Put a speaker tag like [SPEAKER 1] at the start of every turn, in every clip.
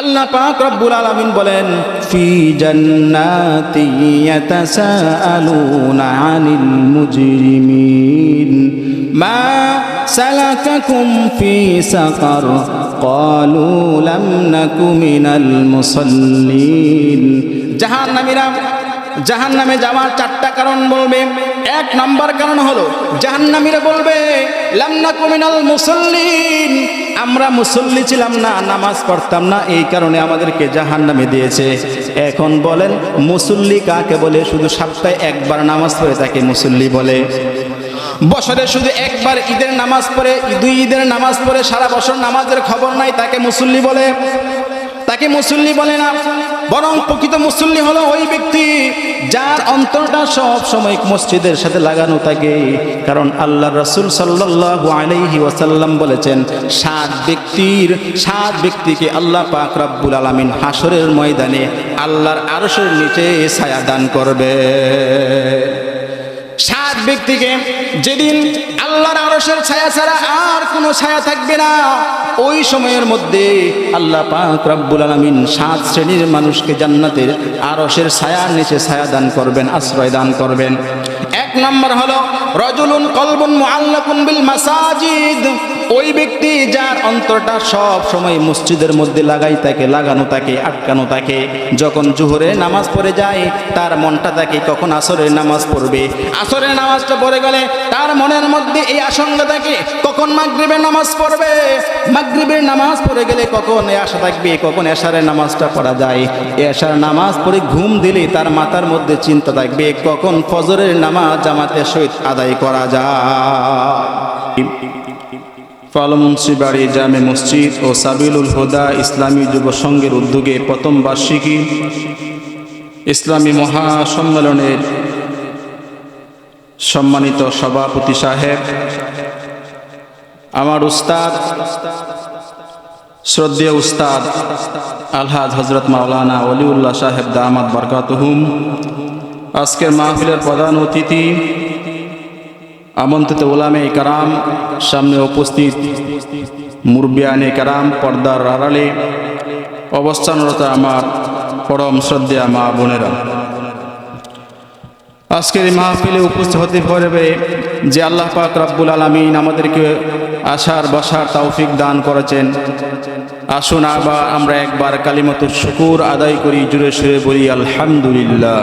[SPEAKER 1] আল্লাহ পাক রব্বুল আলামিন বলেন, ফি জান্নাতি ইয়াতাসাআলুনা আনিল মুজরিমিন। মা যাওয়ার চারটা কারণ বলবে। এক নম্বর কারণ হলো, জাহান্নামীরা বলবে লামনা কুমিনাল মুসল্লিন। আমরা মুসল্লি ছিলাম না, নামাজ পড়তাম না, এই কারণে আমাদেরকে জাহান নামে দিয়েছে। এখন বলেন, মুসল্লি কাকে বলে? শুধু সপ্তাহে একবার নামাজ পড়ে তাকে মুসল্লি বলে। বছরে শুধু একবার ঈদের নামাজ পড়ে, দুই ঈদের নামাজ পড়ে, সারা বছর নামাজের খবর নাই, তাকে মুসল্লি বলে। তাকে মুসল্লি বলে না, বরং প্রকৃত মুসল্লি হলো ওই ব্যক্তি যার অন্তরটা সব সময় মসজিদের সাথে লাগানো থাকে। কারণ আল্লাহ রসুল সাল্লাল্লাহু আলাইহি ওয়াসাল্লাম বলেছেন, সাত ব্যক্তির, সাত ব্যক্তিকে আল্লাহ পাক রব্বুল আলামিন হাসরের ময়দানে আল্লাহর আরশের নিচে ছায়া দান করবে। সাত ব্যক্তিকে যেদিন আল্লাহর আরসের ছায়া ছাড়া আর কোনো ছায়া থাকবে না, ওই সময়ের মধ্যে আল্লাহ পাক রব্বুল আলামিন সাত শ্রেণির মানুষকে জান্নাতের আরসের ছায়ার নিচে ছায়া দান করবেন, আশ্রয় দান করবেন। এক নম্বর হলো, রজুলুন কলবুন মুআল্লাকুন বিল মাসাজিদ। ওই ব্যক্তি যার অন্তরটা সব সময় মসজিদের মধ্যে লাগাই থাকে, লাগানো থাকে, আটকানো থাকে। যখন জোহরে নামাজ পড়ে যায়, তার মনটা থাকে কখন আসরের নামাজ পড়বে। আসরের নামাজটা পড়ে গেলে তার মনের মধ্যে এই আশঙ্কা থাকে, কখন মাগরিবের নামাজ পড়বে? মাগরিবের নামাজ পড়ে গেলে কখন আশা থাকবে? কখন এশারের নামাজটা পড়া যায়? এশার নামাজ পড়ে ঘুম দিলে তার মাথার মধ্যে চিন্তা থাকবে, কখন ফজরের নামাজ জামাতের সহিত আদায় করা যায়। পালমুন্সিবাড়ি জামে মসজিদ ও সাবিলুল হুদা ইসলামী যুব সংঘের উদ্যোগে প্রথম বার্ষিকী ইসলামী মহাসম্মেলনের সম্মানিত সভাপতি সাহেব, আমার উস্তাদ, শ্রদ্ধেয় উস্তাদ আলহাজ হজরত মাওলানা অলিউল্লাহ সাহেব দামাদ বরকাতহুম। আজকের মাহফিলের প্রধান অতিথি আমন্ত্রিত ওলামে কারাম, সামনে উপস্থিত মুরবিয়ানে কারাম, পর্দার আড়ালে অবস্থানরত আমার পরম শ্রদ্ধা মা বোনেরা। আজকের মাহফিলে উপস্থিত হতে পারবে যে আল্লাহ পাক রব্বুল আলমিন আমাদেরকে আসার বসার তৌফিক দান করেছেন। আসুন আবার আমরা একবার কালিমত শুকুর আদায় করি, জুড়ে সুরে বলি, আলহামদুলিল্লাহ।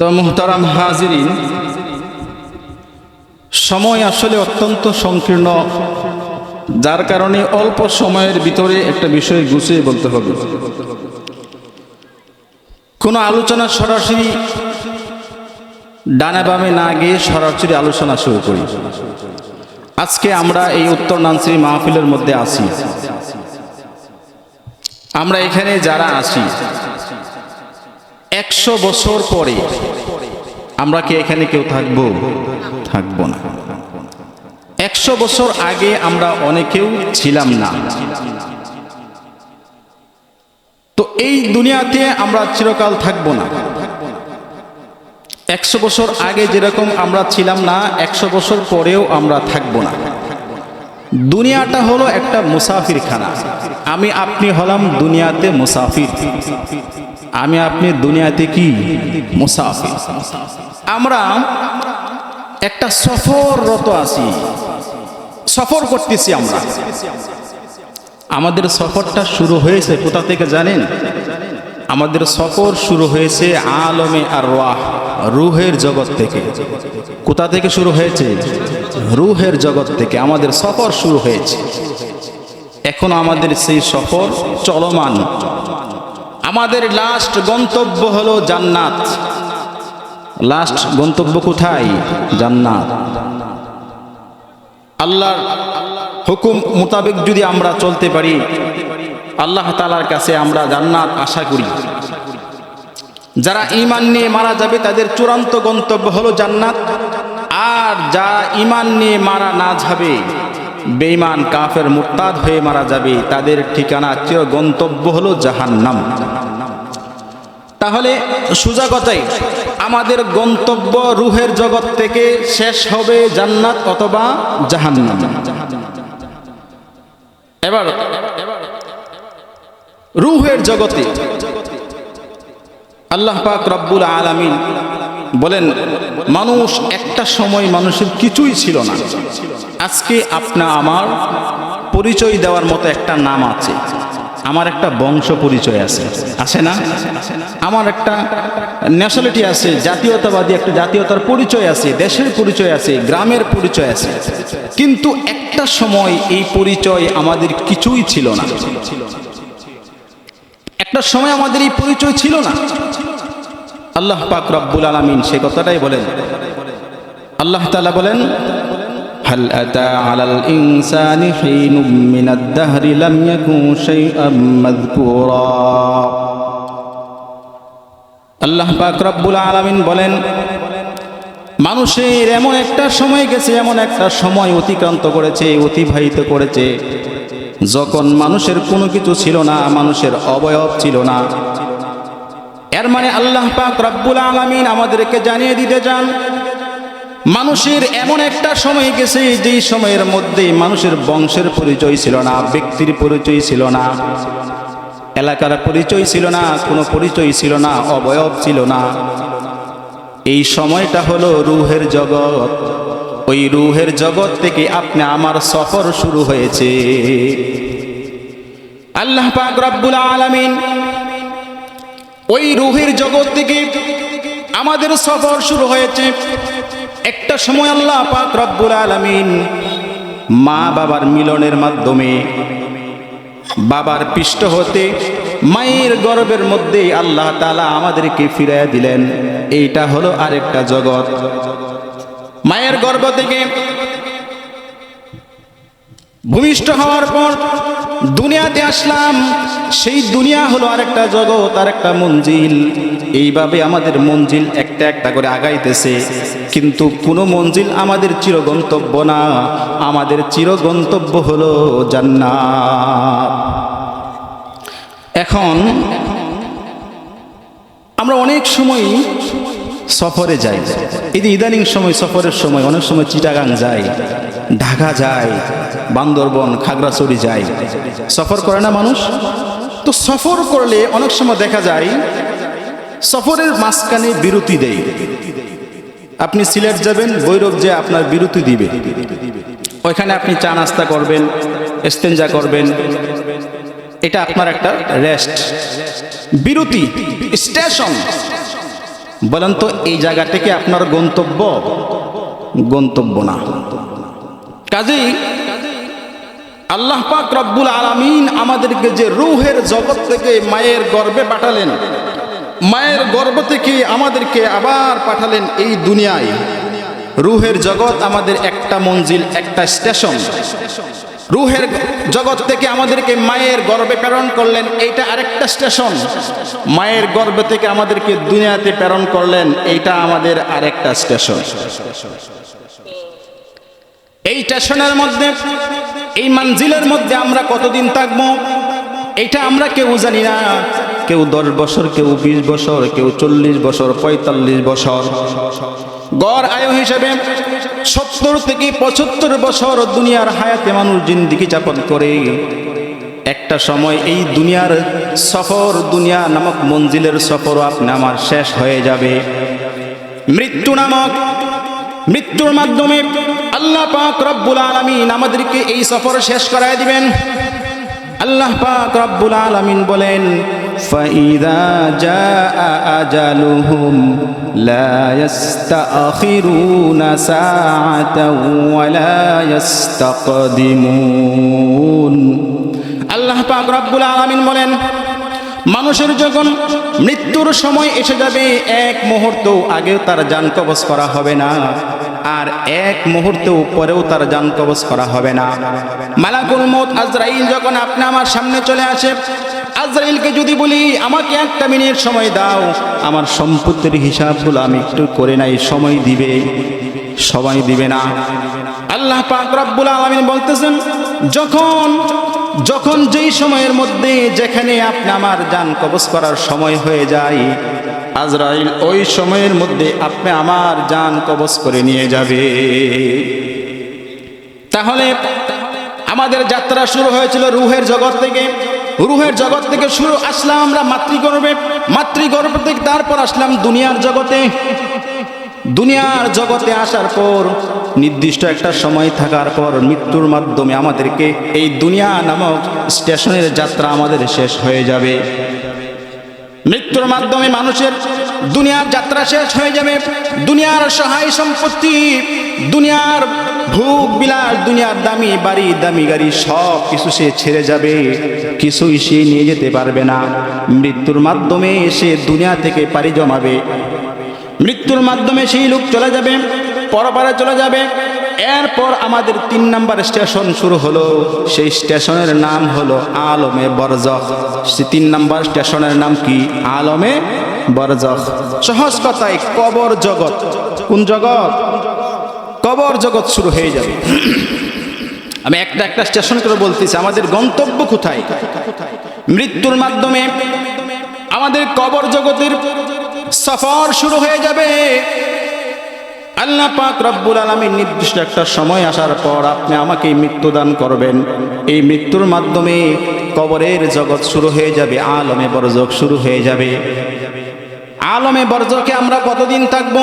[SPEAKER 1] তো মুহতারাম হাজিরিন, সময় আসলে অত্যন্ত সংকীর্ণ, যার কারণে অল্প সময়ের ভিতরে একটা বিষয় গুছিয়ে বলতে হবে। কোনো আলোচনা সরাসরি ডানা বামে না গিয়ে সরাসরি আলোচনা শুরু করি। আজকে আমরা এই উত্তর নানসির মাহফিলের মধ্যে আছি। আমরা এখানে যারা আছি, একশো বছর পরে আমরা কি এখানে কেউ থাকব? থাকব না। একশো বছর আগে আমরা অনেকেও ছিলাম না। তো এই দুনিয়াতে আমরা চিরকাল থাকব না। একশো বছর আগে যেরকম আমরা ছিলাম না, একশো বছর পরেও আমরা থাকব না। দুনিয়াটা হলো একটা মুসাফির খানা আমি আপনি হলাম দুনিয়াতে মুসাফির। আমি আপনি দুনিয়াতে কি? মুসাফির। আমরা একটা সফররত আছি। সফর করতেছি আমরা। আমাদের সফরটা শুরু হয়েছে কোথা থেকে জানেন? আমাদের সফর শুরু হয়েছে আলমে আর রাহ রুহের জগৎ থেকে। কোথা থেকে শুরু হয়েছে? রুহের জগৎ থেকে। আমাদের সফর শুরু হয়েছে। এখন আমাদের সেই সফর চলমান। আমাদের লাস্ট গন্তব্য হলো জান্নাত। লাস্ট গন্তব্য কোথায়? জান্নাত। আল্লাহর হুকুম মোতাবেক যদি আমরা চলতে পারি, আল্লাহ তালার কাছে আমরা জান্নাত আশা করি। যারা ইমান নিয়ে মারা যাবে, তাদের চূড়ান্ত গন্তব্য হলো জান্নাত। আর যারা ইমান নিয়ে মারা না যাবে বেঈমান কাফের মুরতাদ হয়ে মারা যাবে, তাদের ঠিকানা চির গন্তব্য হলো জাহান্নাম। তাহলে সোজা কথাই, আমাদের গন্তব্য রুহের জগৎ থেকে শেষ হবে জান্নাত অথবা জাহান্নাম। এবার, রুহের জগতে আল্লাহ পাক রব্বুল আলামিন বলেন, মানুষ একটা সময় মানুষের কিছুই ছিল না। আজকে আপনা আমার পরিচয় দেওয়ার মতো একটা নাম আছে। আমার একটা বংশ পরিচয় আছে। আছে না? আমার একটা ন্যাশনালিটি আছে, জাতীয়তাবাদী একটা জাতীয়তার পরিচয় আছে, দেশের পরিচয় আছে, গ্রামের পরিচয় আছে। কিন্তু একটা সময় এই পরিচয় আমাদের কিছুই ছিল না। একটা সময় আমাদের এই পরিচয় ছিল না। আল্লাহ পাক রব্বুল আলামিন সে কথাটাই বলেন আল্লাহ তাআলা বলেন هل أتى على الإنسان حين من الدهر لم يكن شيئا مذكورا আল্লাহ পাক রব্বুল আলামিন বলেন মানুষের এমন একটা সময় গেছে এমন একটা সময় অতিক্রান্ত করেছে অতিবাহিত করেছে যখন মানুষের কোনো কিছু ছিল না মানুষের অবয়ব ছিল না এর মানে আল্লাহ পাক রব্বুল আলামিন আমাদেরকে জানিয়ে দিতে চান, মানুষের এমন একটা সময় গেছে যেই সময়ের মধ্যে মানুষের বংশের পরিচয় ছিল না, ব্যক্তির পরিচয় ছিল না, এলাকার পরিচয় ছিল না, কোনো পরিচয় ছিল না, অবয়ব ছিল না। এই সময়টা হলো রুহের জগৎ। ওই রুহের জগৎ থেকে আপনি আমার সফর শুরু হয়েছে। আল্লাহ পাক রব্বুল আলামিন ওই রুহের জগৎ থেকে আমাদের সফর শুরু হয়েছে। একটা সময় আল্লাহ পাক রব্বুল আলামিন মা বাবার মিলনের মাধ্যমে বাবার পৃষ্ঠ হতে মায়ের গর্বের মধ্যে আল্লাহ তাআলা আমাদেরকে ফিরাইয়া দিলেন। এইটা হলো আরেকটা জগৎ। মায়ের গর্ভ থেকে ভূমিষ্ঠ হওয়ার পর দুনিয়াতে আসলাম, সেই দুনিয়া হলো আরেকটা জগৎ, আরেকটা মঞ্জিল। এইভাবে আমাদের মঞ্জিল একটা একটা করে আগাইতেছে। কিন্তু কোনো মঞ্জিল আমাদের চিরগন্তব্য না। আমাদের চিরগন্তব্য হলো জান্নাত। এখন আমরা অনেক সময় সফরে যাই। এই যে ইদানিং সময়, সফরের সময় অনেক সময় চিটাগাং যায় ঢাকা যায় বান্দরবন, খাগড়াছড়ি যায়। সফর করে না মানুষ? তো সফর করলে অনেক সময় দেখা যায়, সফরের মাঝখানে বিরতি দেয়। আপনি সিলেট যাবেন বৈরব যে আপনার বিরতি দিবে। ওইখানে আপনি চা নাস্তা করবেন এস্তেঞ্জা করবেন। এটা আপনার একটা রেস্ট বিরতি স্টেশন বলেন তো, এই জায়গাটাকে আপনার গন্তব্য? গন্তব্য না। কাজেই আল্লাহ পাক রব্বুল আলামিন আমাদেরকে যে রুহের জগৎ থেকে মায়ের গর্ভে পাঠালেন, মায়ের গর্ব থেকে আমাদেরকে আবার পাঠালেন এই দুনিয়ায়। রুহের জগৎ আমাদের একটা মঞ্জিল, একটা স্টেশন। রুহের জগৎ থেকে আমাদেরকে মায়ের গর্ভে প্রেরণ করলেন, এইটা আরেকটা স্টেশন। মায়ের গর্ভ থেকে আমাদেরকে দুনিয়াতে প্রেরণ করলেন, এইটা আমাদের আরেকটা স্টেশন। এই স্টেশনের মধ্যে, এই মঞ্জিলের মধ্যে আমরা কতদিন থাকব? এটা আমরা কেউ জানি না। কেউ দশ বছর, কেউ বিশ বছর, কেউ চল্লিশ বছর, পঁয়তাল্লিশ বছর। গড় আয়ু হিসেবে সত্তর থেকে পঁচাত্তর বছর দুনিয়ার হায়াতে মানুষ জিন্দিগি যাপন করে। একটা সময় এই দুনিয়ার সফর, দুনিয়া নামক মঞ্জিলের সফরও আপনি আমার শেষ হয়ে যাবে। মৃত্যু নামক, মৃত্যুর মাধ্যমে আল্লাহ পাক রব্বুল আলামিন আমাদেরকে এই সফর শেষ করায় দিবেন আল্লাহ পাক রব্বুল আলামিন বলেন فإذا جاء أجلهم لا يستأخرون ساعة ولا يستقدمون আল্লাহ পাক রব্বুল আলামিন বলেন মানুষের যখন মৃত্যুর সময় এসে যাবে এক মুহূর্ত আগেও তার যান কবজ করা হবে না আর এক মুহূর্ত পরেও তার যান কবজ করা হবে না। মালাকুল মত আজরাইল যখন আপনি আমার সামনে চলে আসে, আজরাইলকে যদি বলি, আমাকে একটা মিনিট সময় দাও, আমার সম্পত্তির হিসাবগুলো আমি একটু করে নাই, সময় দিবে সময় দিবে না। আল্লাহ পাক রব্বুল আলামিন বলতেছেন, যখন যখন যেই সময়ের মধ্যে যেখানে আপনি আমার যান কবজ করার সময় হয়ে যায় আজরাইল, ওই সময়ের মধ্যে আপনি আমার যান কবজ করে নিয়ে যাবে। তাহলে আমাদের যাত্রা শুরু হয়েছিল রুহের জগৎ থেকে। রুহের জগৎ থেকে শুরু আসলাম আমরা মাতৃগর্ভে। মাতৃগর্ভ থেকে তারপর আসলাম দুনিয়ার জগতে। দুনিয়ার জগতে আসার পর, নির্দিষ্ট একটা সময় থাকার পর মৃত্যুর মাধ্যমে আমাদেরকে এই দুনিয়া নামক স্টেশনের যাত্রা আমাদের শেষ হয়ে যাবে। মৃত্যুর মাধ্যমে মানুষের দুনিয়ার যাত্রা শেষ হয়ে যাবে, দুনিয়ার সহায় সম্পত্তি, দুনিয়ার ভোগ বিলাস, দুনিয়ার দামি বাড়ি, দামি গাড়ি, সব কিছু সে ছেড়ে যাবে, কিছুই সে নিয়ে যেতে পারবে না। মৃত্যুর মাধ্যমে সে দুনিয়া থেকে পাড়ি জমাবে। মৃত্যুর মাধ্যমে সেই লোক চলে যাবে, পরপারে চলে যাবে এরপর আমাদের তিন নাম্বার স্টেশন শুরু হলো। সেই স্টেশনের নাম হলো আলমে বরজখ। সে তিন নাম্বার স্টেশনের নাম কি? আলমে বরজখ। সহজ কথায় কবর জগৎ। কোন জগৎ? কবর জগৎ শুরু হয়ে যাবে। আমি একটা একটা স্টেশন করে বলতেছি, আমাদের গন্তব্য কোথায়? মৃত্যুর মাধ্যমে। আমাদের কবর জগতের সফর শুরু হয়ে যাবে। আল্লাহ পাক রব্বুল আলমীর নির্দিষ্ট একটা সময় আসার পর আপনি আমাকে মৃত্যুদান করবেন। এই মৃত্যুর মাধ্যমে কবরের জগৎ শুরু হয়ে যাবে, আলমে বরজক শুরু হয়ে যাবে। আলমে বরজকে আমরা কতদিন থাকব?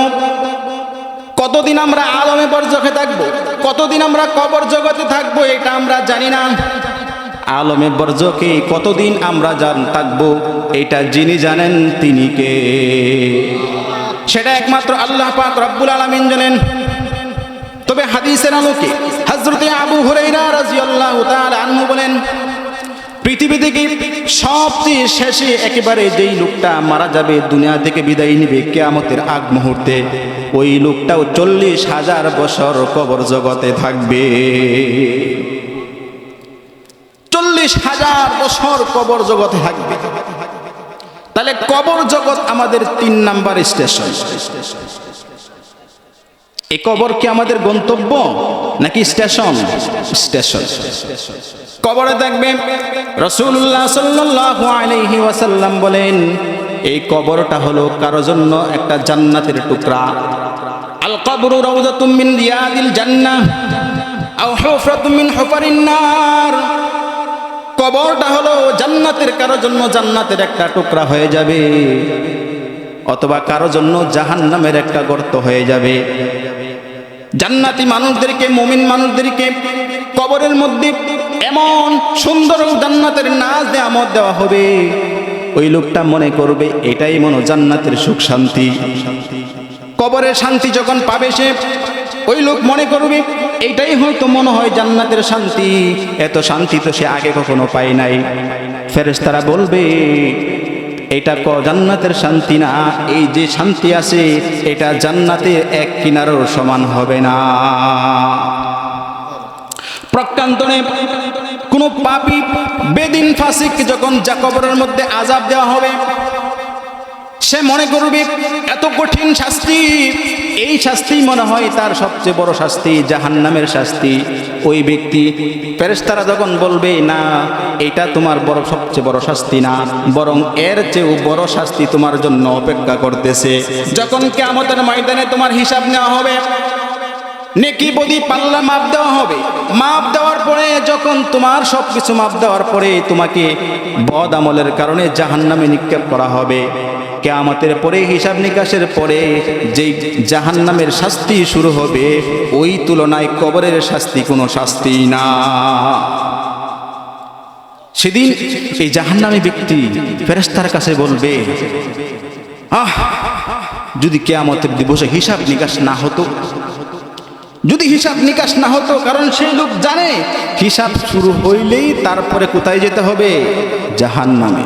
[SPEAKER 1] কতদিন আমরা আলমে বরজকে থাকব? কতদিন আমরা কবর জগতে থাকব এটা আমরা জানি না। আলমে বর্জকে কতদিন আমরা জান থাকব, এটা যিনি জানেন তিনি কে? সেটা একমাত্র আল্লাহ পাক রব্বুল আলমিন জানেন। তবে হাদিসের আলোকে হজরতে আবু হুরাইরা রাজিয়াল্লাহু তাআলা আনহু বলেন, পৃথিবী থেকে সবচেয়ে শেষে একেবারে যেই লোকটা মারা যাবে, দুনিয়া থেকে বিদায় নিবে কেয়ামতের আগ মুহূর্তে, ওই লোকটাও চল্লিশ হাজার বছর কবর জগতে থাকবে। চল্লিশ হাজার বছর কবর জগতে থাকবে। তাহলে কবর জগৎ আমাদের তিন নাম্বার স্টেশন। এই কবর কি আমাদের গন্তব্য নাকি স্টেশন? স্টেশন। কবরে দেখবে রসুল্লাহ সাল্লাল্লাহু আলাইহি ওয়াসাল্লাম বলেন, এই কবরটা হলো কারও জন্য একটা জান্নাতের টুকরা। আল কবরু রাউযাতুম মিন রিয়াদিল জান্নাহ, আও হুফরাতুম মিন হুফারিন নার। কবরটা হলো জান্নাতের, কারও জন্য জান্নাতের একটা টুকরা হয়ে যাবে, অথবা কারও জন্য জাহান্নামের একটা গর্ত হয়ে যাবে। জান্নাতি মানুষদেরকে, মুমিন মানুষদেরকে কবরের মধ্যে এমন সুন্দর জান্নাতের নাচ দেওয়া দেওয়া হবে। ওই লোকটা মনে করবে এটাই মনো জান্নাতের সুখ শান্তি। কবরের শান্তি যখন পাবে সে, ওই লোক মনে করবে এইটাই হয়তো মনে হয় জান্নাতের শান্তি। এত শান্তি তো সে আগে কখনো পায় নাই। ফেরেশতারা বলবে, এটা ক, জান্নাতের শান্তি না? এই যে শান্তি আছে, এটা জান্নাতের এক কিনারও সমান হবে না। প্রকান্তনে কোন পাপি, বেদিন ফাসিক যখন যা কবরের মধ্যে আজাব দেওয়া হবে সে মনে করবে, এত কঠিন শাস্তি। এই শাস্তি মনে হয় তার সবচেয়ে বড় শাস্তি, জাহান্নামের শাস্তি। ওই ব্যক্তি ফেরেস্তারা যখন বলবে, না, এটা তোমার বড়, সবচেয়ে বড় শাস্তি না, বরং এর চেয়েও বড় শাস্তি তোমার জন্য অপেক্ষা করতেছে। যখন কেমতের ময়দানে তোমার হিসাব নেওয়া হবে নেকি বদি পাল্লা মাপ দেওয়া হবে। মাপ দেওয়ার পরে যখন তোমার সব কিছু মাপ দেওয়ার পরে তোমাকে বদ আমলের কারণে জাহান্নামে নিক্ষেপ করা হবে। কেয়ামতের পরে, হিসাব নিকাশের পরে যেই জাহান্নামের শাস্তি শুরু হবে, ওই তুলনায় কবরের শাস্তি কোনো শাস্তি না। সেদিন এই জাহান্নামী ব্যক্তি ফেরেস্তার কাছে বলবে, আহ, যদি কেয়ামতের দিবসে হিসাব নিকাশ না হতো যদি হিসাব নিকাশ না হতো, কারণ সেই লোক জানে, হিসাব শুরু হইলেই তারপরে কোথায় যেতে হবে? জাহান নামে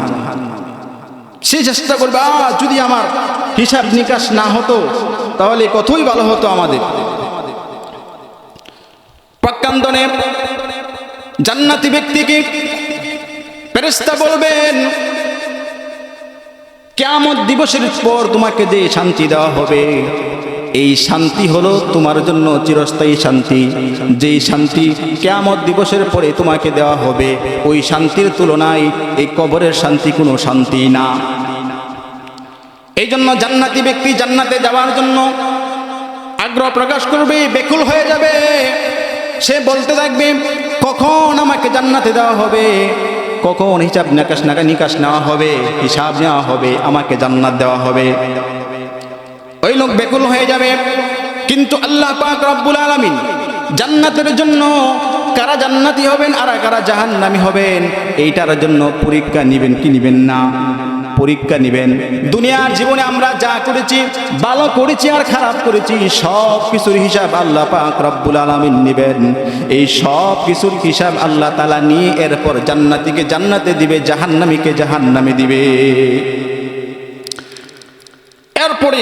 [SPEAKER 1] সে চেষ্টা করবে, আ, যদি আমার হিসাব নিকাশ না হতো, তাহলে কতই ভালো হতো আমাদের? প্রকান্দনে জান্নাতি ব্যক্তিকে ফেরেশতা বলবেন কেমন দিবসের পর তোমাকে যে শান্তি দেওয়া হবে এই শান্তি হলো তোমার জন্য চিরস্থায়ী শান্তি। যেই শান্তি কেয়ামত দিবসের পরে তোমাকে দেওয়া হবে, ওই শান্তির তুলনায় এই কবরের শান্তি কোনো শান্তি না। এই জন্য জান্নাতি ব্যক্তি জান্নাতে যাওয়ার জন্য আগ্রহ প্রকাশ করবে, বেকুল হয়ে যাবে। সে বলতে থাকবে, কখন আমাকে জান্নাতে দেওয়া হবে? কখন হিসাব নিকাশ নাকা নিকাশ নেওয়া হবে? হিসাব নেওয়া হবে, আমাকে জান্নাত দেওয়া হবে। ওই লোক বেকুল হয়ে যাবে। কিন্তু আল্লাহ পাক রব্বুল আলামিন জান্নাতের জন্য কারা জান্নাতি হবেন আর কারা জাহান্নামী হবেন, এইটার জন্য পরীক্ষা নিবেন কি নিবেন না? পরীক্ষা নিবেন। দুনিয়ার জীবনে আমরা যা করেছি, ভালো করেছি আর খারাপ করেছি, সব কিছুর হিসাব আল্লাহ পাক রব্বুল আলামিন নিবেন। এই সব কিছুর হিসাব আল্লাহ তালা নিয়ে এরপর জান্নাতিকে জান্নাতে দিবে, জাহান্নামীকে জাহান্নামে দিবে। এরপরে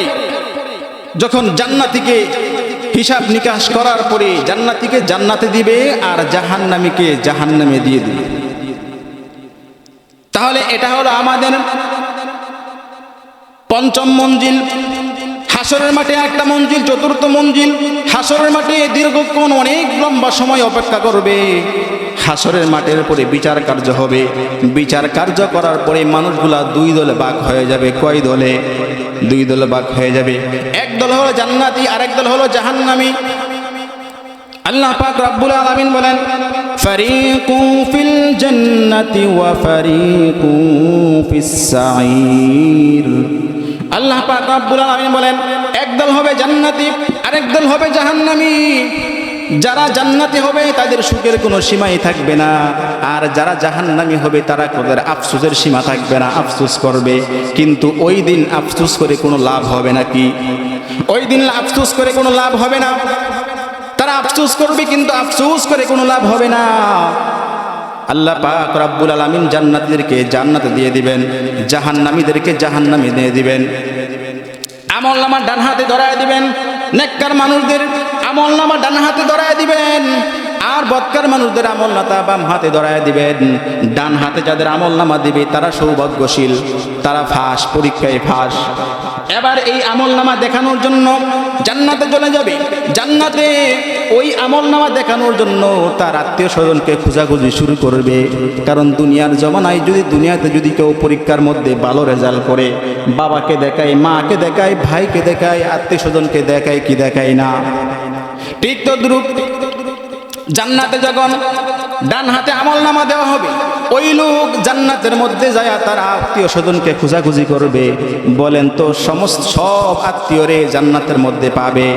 [SPEAKER 1] যখন জান্নাতিকে হিসাব নিকাশ করার পরে জান্নাতিকে জান্নাতে দিবে আর জাহান্নামীকে জাহান্নামে দিয়ে দিবে। তাহলে এটা হলো আমাদের পঞ্চম মঞ্জিল। হাসরের মাঠে একটা মঞ্জিল, চতুর্থ মঞ্জিল। হাসরের মাঠে দীর্ঘক্ষণ অনেক লম্বা সময় অপেক্ষা করবে। হাসরের মাঠের পরে বিচার কার্য হবে। বিচার কার্য করার পরে মানুষগুলা দুই দলে বাঘ হয়ে যাবে। কয় দলে? দুই দলে বাঘ হয়ে যাবে। এক দল হলো জান্নাতি, আরেক দল হলো জাহান্নামী। আল্লাহ পাক রব্বুল আলামিন বলেন ফারিকু ফিল জান্নাতি ওয়া ফারিকু ফিস সাঈর। আল্লাহ পাক রব্বুল আলামিন বলেন একদল হবে জান্নাতি, আরেক দল হবে জাহান্নামী। যারা জান্নাতি হবে, তাদের সুখের কোনো সীমাই থাকবে না। আর যারা জাহান্নামি হবে, তারা তাদের আফসোসের সীমা থাকবে না, আফসোস করবে। কিন্তু ওই দিন আফসোস করে কোনো লাভ হবে নাকি ওই দিন আফসোস করে কোনো লাভ হবে না। তারা আফসোস করবে, কিন্তু আফসোস করে কোনো লাভ হবে না। আল্লাহ পাক রব্বুল আলামিন জান্নাতীদেরকে জান্নাত দিয়ে দিবেন, জাহান্নামীদেরকে জাহান্নামে দিয়ে দিবেন। আমল নামা ডান হাতে ধরায় দিবেন, নেককার মানুষদের আমল নামা ডান হাতে ধরায় দিবেন। আর বৎকার মানুষদের আমল নাতা বাম হাতে ধরায় দিবেন। ডান হাতে যাদের আমল নামা দিবে, তারা সৌভাগ্যশীল, তারা ফাঁস, পরীক্ষায় ফাঁস। এবার এই আমল নামা দেখানোর জন্য জান্নাতে চলে যাবে। জান্নাতে ওই আমল নামা দেখানোর জন্য তার আত্মীয় স্বজনকে খোঁজাখুঁজি শুরু করবে। কারণ দুনিয়ার জমানায় যদি দুনিয়াতে যদি কেউ পরীক্ষার মধ্যে ভালো রেজাল্ট করে, বাবাকে দেখায়, মাকে দেখায়, ভাইকে দেখায়, আত্মীয় স্বজনকে দেখায়, কি দেখায় না? ঠিক তো জান্নাতে যখন ডান হাতে আমল নামা দেওয়া হবে, ওই লোক জান্নাতের মধ্যে যায় তার আত্মীয় স্বজনকে খোঁজাখুঁজি করবে। বলেন তো, সমস্ত সব আত্মীয়রে জান্নাতের মধ্যে পাবে?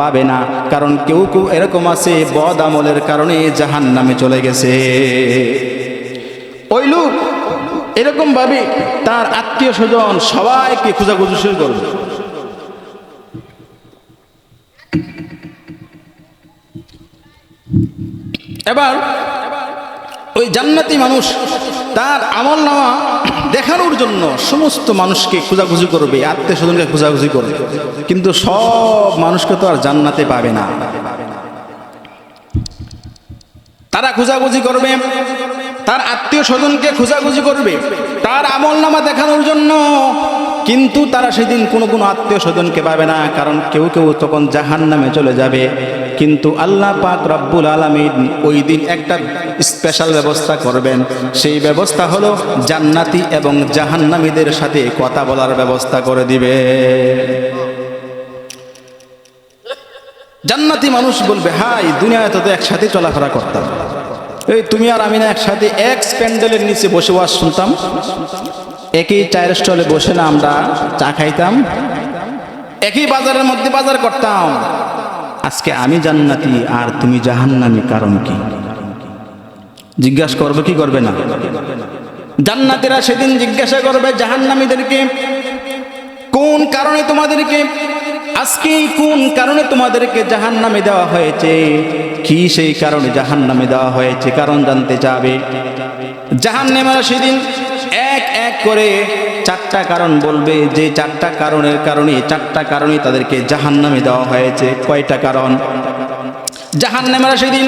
[SPEAKER 1] পাবে না, কারণ কেউ কেউ এরকম আছে, বদ আমলের কারণে জাহান নামে চলে গেছে। ওই লোক এরকম ভাবে তার আত্মীয় স্বজন সবাইকে খোঁজাখুঁজি শুরু করবে। এবার ওই জান্নাতি মানুষ তার আমল নামা দেখানোর জন্য সমস্ত মানুষকে খোঁজাখুঁজি করবে, আত্মীয় স্বজনকে খোঁজাখুঁজি করবে। কিন্তু সব মানুষকে তো আর জান্নাতে পাবে না। তারা খোঁজাখুঁজি করবে, তার আত্মীয় স্বজনকে খোঁজাখুঁজি করবে, তার আমল নামা দেখানোর জন্য কিন্তু তারা সেদিন কোনো কোনো আত্মীয় স্বজনকে পাবে না, কারণ কেউ কেউ তখন জাহান নামে চলে যাবে। কিন্তু আল্লাহ পাক রব্বুল আলমিন ওই দিন একটা স্পেশাল ব্যবস্থা করবেন। সেই ব্যবস্থা হলো জান্নাতি এবং জাহান্নামীদের সাথে কথা বলার ব্যবস্থা করে দিবে। জান্নাতি মানুষ বলবে, হাই, দুনিয়ায় তো একসাথে চলাফেরা করতাম। এই তুমি আর আমি না একসাথে এক প্যান্ডেলের নিচে বসে ওয়াজ শুনতাম। একই চায়ের স্টলে বসে না আমরা চা খাইতাম। একই বাজারের মধ্যে বাজার করতাম। আজকে আমি জান্নাতি আর তুমি জাহান্নামি, কারণ কি? জিজ্ঞাসা করবে কি করবে না? জান্নাতিরা সেদিন জিজ্ঞাসা করবে, জাহান্নামীদেরকে কোন কারণে তোমাদেরকে, আজকে কোন কারণে তোমাদেরকে জাহান নামে দেওয়া হয়েছে? কি সেই কারণে জাহান নামে দেওয়া হয়েছে? কারণ জানতে চাবে। জাহান নেমারা সেদিন এক করে চারটা কারণ বলবে, যে চারটা কারণের কারণে, চারটা কারণে তাদেরকে জাহান নামে দেওয়া হয়েছে। কয়টা কারণ? জাহান নেমারা সেদিন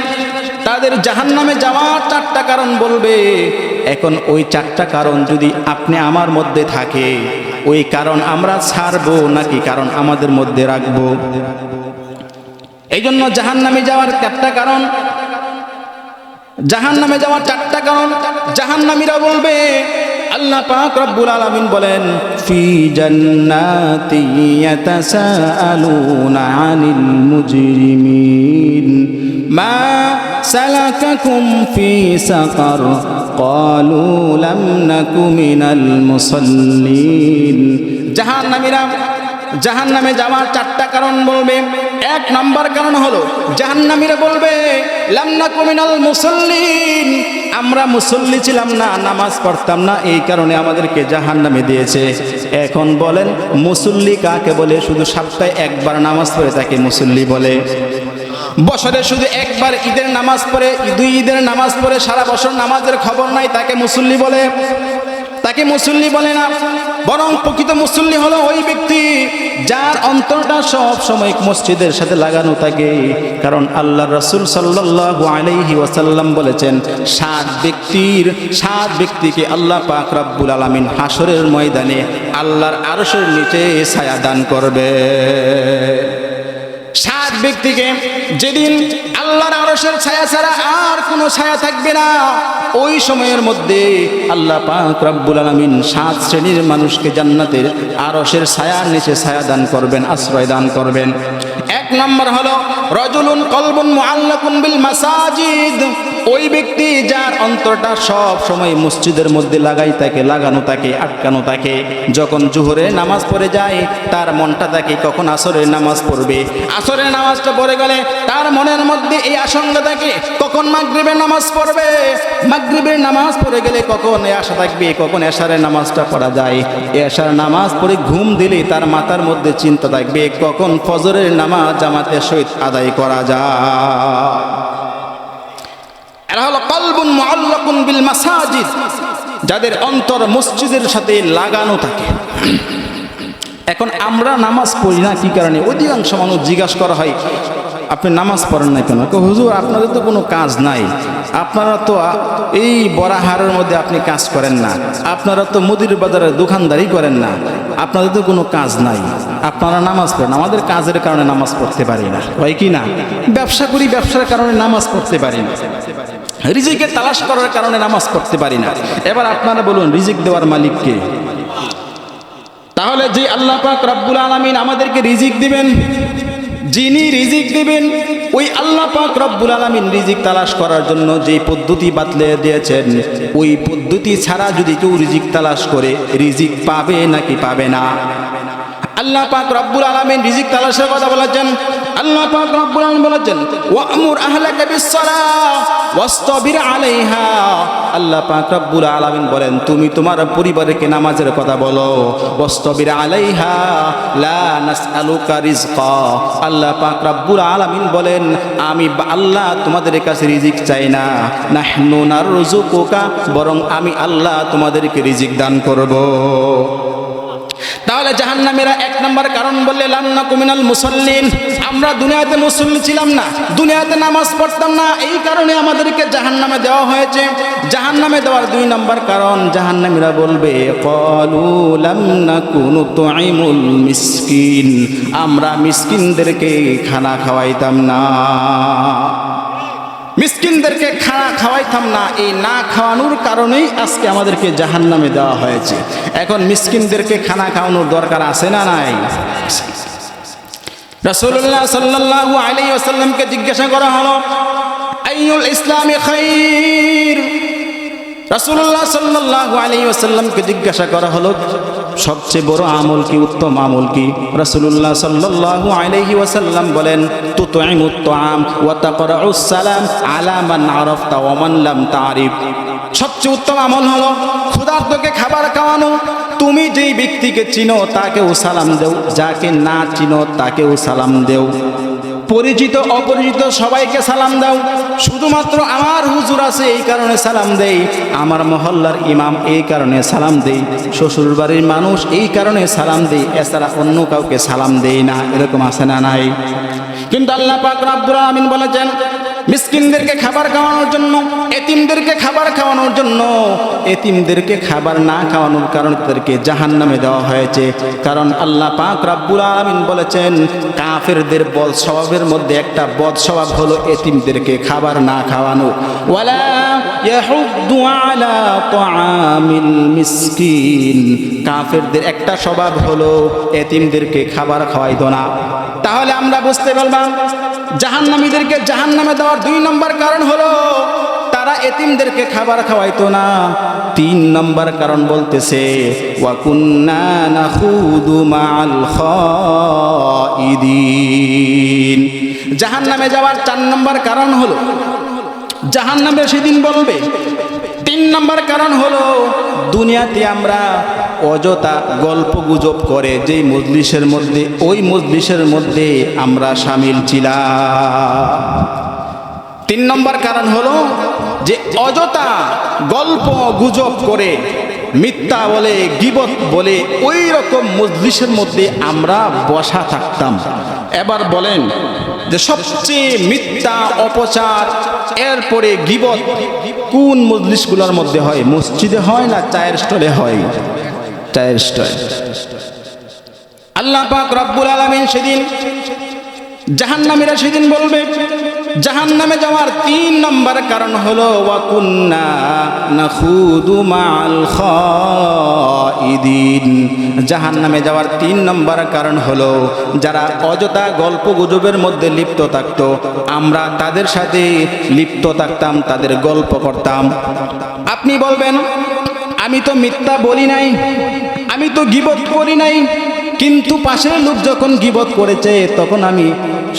[SPEAKER 1] তাদের জাহান নামে যাওয়ার চারটা কারণ বলবে। এখন ওই চারটা কারণ যদি আপনি আমার মধ্যে থাকে, ওই কারণ আমরা ছাড়বো নাকি কারণ আমাদের মধ্যে রাখব? এই জন্য জাহান নামে যাওয়ার চারটা কারণ জাহান নামে যাওয়ার চারটা কারণ জাহান নামীরা বলবে আল্লাহ পাক রব্বুল আলামিন বলেন, ফি জান্নাতি ইয়াতাসাআলুনা আনিল মুজরিমিন। মা সালাকাকুম ফি সাকার, ক্বালু লাম নাকু মিনাল মুসাল্লিন। জাহান্নামীরা জাহান নামে যাওয়ার চারটা কারণ বলবে। এক নম্বর কারণ হলো, জাহান্নামীরা বলবে লামনা কুমিনাল মুসল্লিন। আমরা মুসল্লি ছিলাম না, নামাজ পড়তাম না, এই কারণে আমাদেরকে জাহান নামে দিয়েছে। এখন বলেন, মুসল্লি কাকে বলে? শুধু সপ্তাহে একবার নামাজ পড়ে তাকে মুসল্লি বলে। বছরে শুধু একবার ঈদের নামাজ পড়ে, দুই ঈদের নামাজ পড়ে, সারা বছর নামাজের খবর নাই, তাকে মুসল্লি বলে। তাকে মুসল্লি বলে না, বরং প্রকৃত মুসল্লি হলো ওই ব্যক্তি যার অন্তরটা সব সময় মসজিদের সাথে লাগানো থাকে। কারণ আল্লাহ রসুল সাল্লাহ আলাইহি ওয়াসাল্লাম বলেছেন, সাত ব্যক্তির, সাত ব্যক্তিকে আল্লাহ পাক রব্বুল আলমিন হাসরের ময়দানে আল্লাহর আরশের নিচে ছায়া দান করবে। সাত ব্যক্তিকে যেদিন আল্লাহর আরশের ছায়া ছাড়া আর কোনো ছায়া থাকবে না, ওই সময়ের মধ্যে আল্লাহ পাক রব্বুল আলমিন সাত শ্রেণির মানুষকে জান্নাতের আরশের ছায়ার নিচে ছায়া দান করবেন, আশ্রয় দান করবেন। এক নম্বর হলো, রজুলুন কলবুন মুআল্লাকুন বিল মাসাজিদ। ওই ব্যক্তি যার অন্তরটা সব সময় মসজিদের মধ্যে লাগাই থাকে, লাগানো থাকে, আটকানো থাকে। যখন জুহরে নামাজ পড়ে যায়, তার মনটা থাকে কখন আসরের নামাজ পড়বে। আসরের নামাজটা পড়ে গেলে তার মনের মধ্যে এই আশঙ্কা থাকে, কখন মাগরিবের নামাজ পড়বে? মাগরিবের নামাজ পড়ে গেলে কখন আশা থাকবে, কখন এশারের নামাজটা পড়া যায়? এশার নামাজ পড়ে ঘুম দিলে তার মাথার মধ্যে চিন্তা থাকবে, কখন ফজরের নামাজ জামাতের সহিত আদায় করা যায়। এরা হলো কলবুন মুআল্লাকুন বিল মাসাজিদ, যাদের অন্তর মসজিদের সাথে লাগানো থাকে। এখন আমরা নামাজ পড়ি না, কি কারণে? অধিকাংশ মানুষ জিজ্ঞাসা করা হয়, আপনি নামাজ পড়েন না কেন? হুজুর, আপনাদের তো কোনো কাজ নাই। আপনারা তো এই বরাহারের মধ্যে আপনি কাজ করেন না। আপনারা তো মুদির বাজারে দোকানদারি করেন না। আপনাদের তো কোনো কাজ নাই। আপনারা নামাজ পড়েন আমাদের কাজের কারণে নামাজ পড়তে পারি না। হয় কি না? ব্যবসা করি, ব্যবসার কারণে নামাজ পড়তে পারি না। রিজিকের তালাশ করার কারণে নামাজ পড়তে পারি না। এবার আপনারা বলুন, রিজিক দেওয়ার মালিককে তাহলে যে আল্লাহ পাক রব্বুল আলমিন আমাদেরকে রিজিক দিবেন, যিনি রিজিক দিবেন, ওই আল্লাহ পাক রব্বুল আলমিন রিজিক তালাশ করার জন্য যে পদ্ধতি বাতলে দিয়েছেন, ওই পদ্ধতি ছাড়া যদি কেউ রিজিক তালাশ করে, রিজিক পাবে নাকি পাবে না? আল্লাহ পাক রব্বুল আলামিন রিজিক তালাশের কথা বলেছেন আল্লাহ পাক রব্বুল আলামিন বলেছেন, ওয়ামুর আহলাকা বিসসালাহ ওয়াসতাবির আলাইহা। আল্লাহ পাক রব্বুল আলামিন বলেন, তুমি তোমার পরিবারকে নামাজের কথা বলো। ওয়াসতাবির আলাইহা, লা নাসআলুকা রিজকা আল্লাহ পাক রব্বুল আলামিন বলেন, আমি আল্লাহ তোমাদের কাছে রিজিক চাই না। নাহনু নারযুকুকা, বরং আমি আল্লাহ তোমাদেরকে রিজিক দান করব। তাহলে জাহান্নামেরা এক নম্বর কারণ বললে লান্না কুমিনাল মুসল্লিন। আমরা দুনিয়াতে মুসল্লি ছিলাম না, দুনিয়াতে নামাজ পড়তাম না, এই কারণে আমাদেরকে জাহান্নামে দেওয়া হয়েছে। জাহান্নামে দেওয়ার দুই নম্বর কারণ, জাহান্নামীরা বলবে মিসকিন। আমরা মিসকিনদেরকে খানা খাওয়াইতাম না। মিসকিনদেরকে খানা খাওয়াইতাম না, এই না খাওয়ানোর কারণেই আজকে আমাদেরকে জাহান নামে দেওয়া হয়েছে। এখন মিসকিনদেরকে খানা খাওয়ানোর দরকার আছে না নাই? রসুল্লাহ সাল্লাহ আলী আসাল্লামকে জিজ্ঞাসা করা হলো আইনুল ইসলামী খাইর? রাসূলুল্লাহ সাল্লাল্লাহু আলাইহি ওয়াসাল্লামকে জিজ্ঞাসা করা হলো, সবচেয়ে বড় আমল কি, উত্তম আমল কি? রাসূলুল্লাহ সাল্লাল্লাহু আলাইহি ওয়াসাল্লাম বলেন তাআম ওয়া তাকরাউস সালাম আলা মান আরাফতা ওয়া মান লাম তারিফ। সবচেয়ে উত্তম আমল হলো, ক্ষুধার্তকে খাবার খাওয়ানো। তুমি যেই ব্যক্তিকে চিনো, তাকেও সালাম দেও, যাকে না চিনো, তাকেও সালাম দেও। পরিচিত, অপরিচিত সবাইকে সালাম দাও। শুধুমাত্র আমার হুজুর আছে এই কারণে সালাম দেই। আমার মহল্লার ইমাম এই কারণে সালাম দেই। শ্বশুর বাড়ির মানুষ এই কারণে সালাম দেই। এছাড়া অন্য কাউকে সালাম দেই না। এরকম আছে না নাই? কিন্তু আল্লাহ পাক রাব্বুল আমিন বলেছেন মিসকিনদেরকে খাবার খাওয়ানোর জন্য, এতিমদেরকে খাবার খাওয়ানোর জন্য, এতিমদেরকে খাবার না খাওয়ানোর কারণে তাদেরকে জাহান নামে দেওয়া হয়েছে। কারণ আল্লাহ পাক রাব্বুল আলামিন বলেছেন, কাফেরদের বদ স্বভাবের মধ্যে একটা বদ স্বভাব হলো এতিমদেরকে খাবার না খাওয়ানো। ওয়ালা يحض على طعام المسكين কাফেরদের একটা স্বভাব হলো এতিমদেরকে খাবার খাওয়াইতো না তাহলে আমরা বুঝতে পারলাম জাহান্নামীদেরকে জাহান্নামে দেওয়ার দুই নম্বর কারণ হলো তারা এতিমদেরকে খাবার খাওয়াইতো না তিন নম্বর কারণ বলতেছে ওয়াকুন্না নাখুদু মাল খাইদিন জাহান্নামে যাওয়ার চার নম্বর কারণ হলো জাহান্নামে সেদিন বলবে, তিন নম্বর কারণ হলো, দুনিয়াতে আমরা অযথা গল্প গুজব করে, যেই মজলিসের মধ্যে, ওই মজলিসের মধ্যে আমরা সামিল ছিলাম। তিন নম্বর কারণ হলো যে অযথা গল্প গুজব করে, মিথ্যা বলে, গিবত বলে, ওই রকম মজলিসের মধ্যে আমরা বসা থাকতাম। এবার বলেন যে সবচেয়ে মিথ্যা অপচার, এরপরে গিব কোন মজলিশগুলোর মধ্যে হয়? মসজিদে হয় না চায়ের স্টলে হয়? চায়ের স্টলে। আল্লাহ পাক রব্বুল আলমিন সেদিন জাহান্নামীরা সেদিন বলবে, জাহান্নামে যাওয়ার তিন নম্বর কারণ হলো খাইদিন জাহান্নামে যাওয়ার তিন নম্বর কারণ হলো, যারা অযথা গল্প গুজবের মধ্যে লিপ্ত থাকত, আমরা তাদের সাথে লিপ্ত থাকতাম, তাদের গল্প করতাম। আপনি বলবেন, আমি তো মিথ্যা বলি নাই, আমি তো গিবত করি নাই কিন্তু পাশের লোক যখন গিবত করেছে, তখন আমি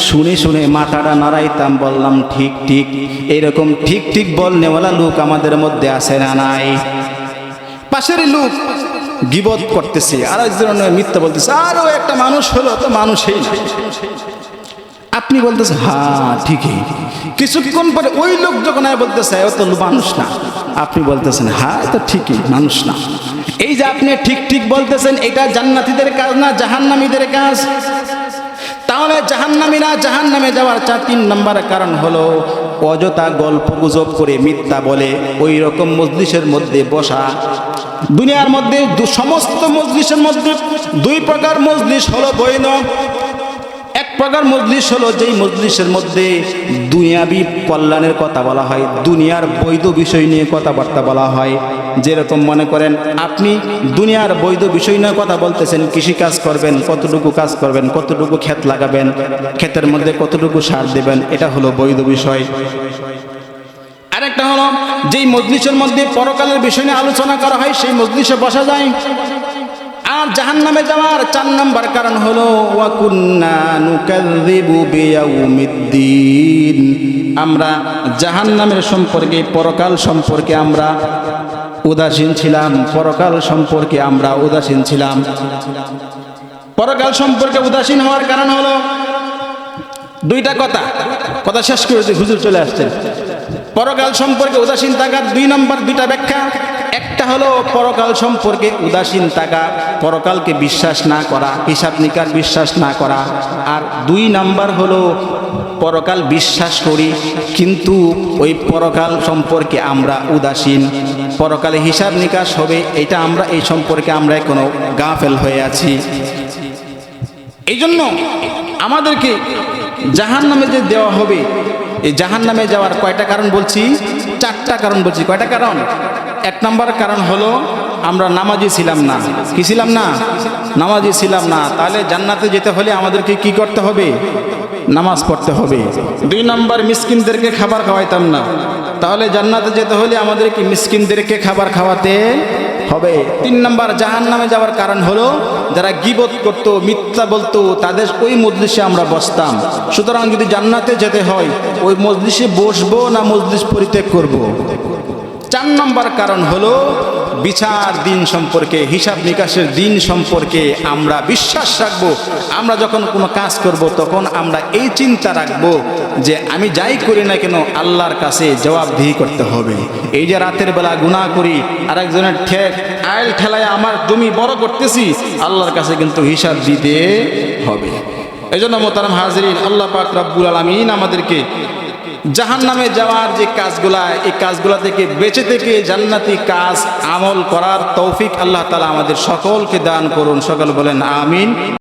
[SPEAKER 1] শুনে শুনে মাথাটা নাড়াইতাম, বললাম, ঠিক ঠিক, এরকম ঠিক ঠিক বল নেওয়ালা লোক আমাদের মধ্যে আসে না নাই পাশের লোক গিবত করতেছে আর এক ধরনের মিথ্যা বলতেছে আরও একটা মানুষ হলো তো মানুষই। আপনি বলতেছেন হ্যাঁ ঠিকই। কিছুক্ষণ পরে ওই লোক যখন বলতেছে ও তো মানুষ না। আপনি বলতেছেন হ্যাঁ তো ঠিকই, মানুষ না। এই যে আপনি ঠিক ঠিক বলতেছেন, এটা জান্নাতীদের কাজ না, জাহান্নামীদের কাজ? তাহলে জাহান্নামীরা জাহান্নামে যাওয়ার চার, তিন নম্বর কারণ হলো, অযথা গল্প গুজব করে মিথ্যা বলে ওই রকম মজলিসের মধ্যে বসা। দুনিয়ার মধ্যে সমস্ত মজলিসের মধ্যে দুই প্রকার মজলিস হলো বৈন এক প্রকার মজলিস হলো যেই মজলিসের মধ্যে দুনিয়াবি কল্যাণের কথা বলা হয়, দুনিয়ার বৈধ বিষয় নিয়ে কথাবার্তা বলা হয়। যেরকম মনে করেন, আপনি দুনিয়ার বৈধ বিষয় নিয়ে কথা বলতেছেন, কৃষি কাজ করবেন, কতটুকু কাজ করবেন, কতটুকু ক্ষেত লাগাবেন, ক্ষেতের মধ্যে কতটুকু সার দেবেন, এটা হলো বৈধ বিষয়। আরেকটা হলো, যেই মজলিসের মধ্যে পরকালের বিষয় নিয়ে আলোচনা করা হয়, সেই মজলিসে বসা যায়। আর জাহান নামে যাওয়ার চার নম্বর কারণ হলো আমরা জাহান নামের সম্পর্কে, পরকাল সম্পর্কে আমরা উদাসীন ছিলাম, পরকাল সম্পর্কে আমরা উদাসীন ছিলাম। পরকাল সম্পর্কে উদাসীন হওয়ার কারণ হলো, দুইটা কথা। কথা শেষ করে যে হুজুর চলে আসছেন। পরকাল সম্পর্কে উদাসীন থাকার দুই নম্বর দুইটা ব্যাখ্যা। একটা হলো পরকাল সম্পর্কে উদাসীন থাকা, পরকালকে বিশ্বাস না করা, হিসাব নিকার বিশ্বাস না করা। আর দুই নাম্বার হলো পরকাল বিশ্বাস করি, কিন্তু ওই পরকাল সম্পর্কে আমরা উদাসীন। পরকালে হিসাব নিকাশ হবে, এটা আমরা, এই সম্পর্কে আমরা এখনও গাফেল হয়ে আছি। এই জন্য আমাদেরকে জাহান নামে যে দেওয়া হবে এই জাহান নামে যাওয়ার কয়টা কারণ বলছি? চারটা কারণ বলছি। কয়টা কারণ? এক নম্বর কারণ হলো আমরা নামাজি ছিলাম না। কি ছিলাম না? নামাজি ছিলাম না। তাহলে জান্নাতে যেতে হলে আমাদেরকে কি করতে হবে? নামাজ পড়তে হবে। দুই নম্বর, মিসকিনদেরকে খাবার খাওয়াইতাম না। তাহলে জান্নাতে যেতে হলে আমাদেরকে মিসকিনদেরকে খাবার খাওয়াতে হবে তিন নম্বর জাহান নামে যাওয়ার কারণ হলো যারা গিবত করতো, মিথ্যা বলতো, তাদের ওই মজলিসে আমরা বসতাম সুতরাং যদি জান্নাতে যেতে হয়, ওই মজলিসে বসবো না মজলিস পরিত্যাগ করব। চার নম্বর কারণ হলো বিচার দিন সম্পর্কে, হিসাব নিকাশের দিন সম্পর্কে আমরা বিশ্বাস রাখব। আমরা যখন কোনো কাজ করব, তখন আমরা এই চিন্তা রাখব যে আমি যাই করি না কেন, আল্লাহর কাছে জবাবদিহি করতে হবে। এই যে রাতের বেলা গুণা করি আর একজনের ঠেক, আইল ঠেলায় আমার জমি বড় করতেছি, আল্লাহর কাছে কিন্তু হিসাব দিতে হবে। এই জন্য মোতারাম হাজরিন, আল্লাহ পাক রব্বুল আলমিন আমাদেরকে জাহান নামে যাওয়ার যে কাজগুলা, এই কাজগুলা থেকে বেঁচে থেকে জান্নাতি কাজ আমল করার তৌফিক আল্লাহ তালা আমাদের সকলকে দান করুন। সকল বলেন, আমিন।